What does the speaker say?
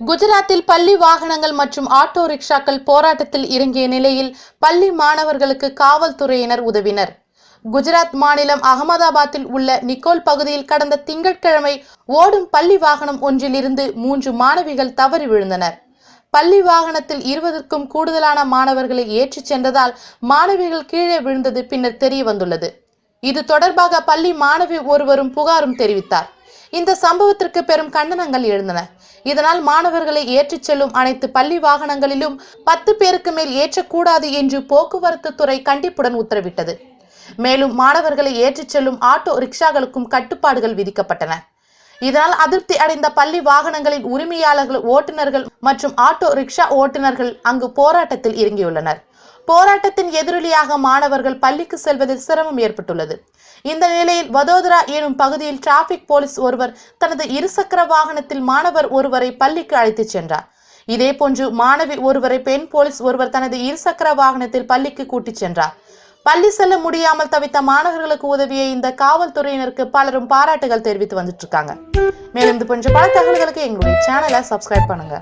குஜராத்தில் பள்ளி வாகனங்கள் மற்றும் ஆட்டோ ரிக்ஷாக்கள் போராட்டத்தில் இறங்கிய நிலையில் பள்ளி மாணவர்களுக்கு காவல்துறையினர் உதவினர். குஜராத் மாநிலம் அகமதாபாத்தில் உள்ள நிக்கோல் பகுதியில் கடந்த திங்கட்கிழமை ஓடும் பள்ளி வாகனம் ஒன்றிலிருந்து மூன்று மாணவிகள் தவறி விழுந்தனர். பள்ளி வாகனத்தில் இருபதுக்கும் கூடுதலான மாணவர்களை ஏற்றிச் சென்றதால் மாணவிகள் கீழே விழுந்தது பின்னர் தெரிய வந்துள்ளது இது தொடர்பாக பள்ளி மாணவி ஒருவரும் புகாரும் தெரிவித்தார். இந்த சம்பவத்திற்கு பெரும் கண்டனங்கள் எழுந்தன. இதனால் மாணவர்களை ஏற்றிச் செல்லும் அனைத்து பள்ளி வாகனங்களிலும் பத்து பேருக்கு மேல் ஏற்றக்கூடாது என்று போக்குவரத்து துறை கண்டிப்புடன் உத்தரவிட்டது. மேலும் மாணவர்களை ஏற்றிச் செல்லும் ஆட்டோ ரிக்ஷாக்களுக்கும் கட்டுப்பாடுகள் விதிக்கப்பட்டன. இதனால் அதிருப்தி அடைந்த பள்ளி வாகனங்களின் உரிமையாளர்கள் ஓட்டுநர்கள் மற்றும் ஆட்டோ ரிக்ஷா ஓட்டுநர்கள் அங்கு போராட்டத்தில் இறங்கியுள்ளனர். போராட்டத்தின் எதிரொலியாக மாணவர்கள் பள்ளிக்கு செல்வதில் சிரமம் ஏற்பட்டுள்ளது. இந்த நிலையில் வதோதரா எனும் பகுதியில் டிராபிக் போலீஸ் ஒருவர் தனது இருசக்கர வாகனத்தில் மாணவர் ஒருவரை பள்ளிக்கு அழைத்துச் சென்றார். இதேபோன்று மாணவி ஒருவரை பெண் போலீஸ் ஒருவர் தனது இருசக்கர வாகனத்தில் பள்ளிக்கு கூட்டிச் சென்றார். பள்ளி செல்ல முடியாமல் தவித்த மாணவர்களுக்கு உதவிய இந்த காவல்துறையினருக்கு பலரும் பாராட்டுகள் தெரிவித்து வந்துட்டு இருக்காங்க மேலும் இது போன்ற பல தகவல்களுக்கு எங்களுடைய சேனலை சப்ஸ்கிரைப் பண்ணுங்க.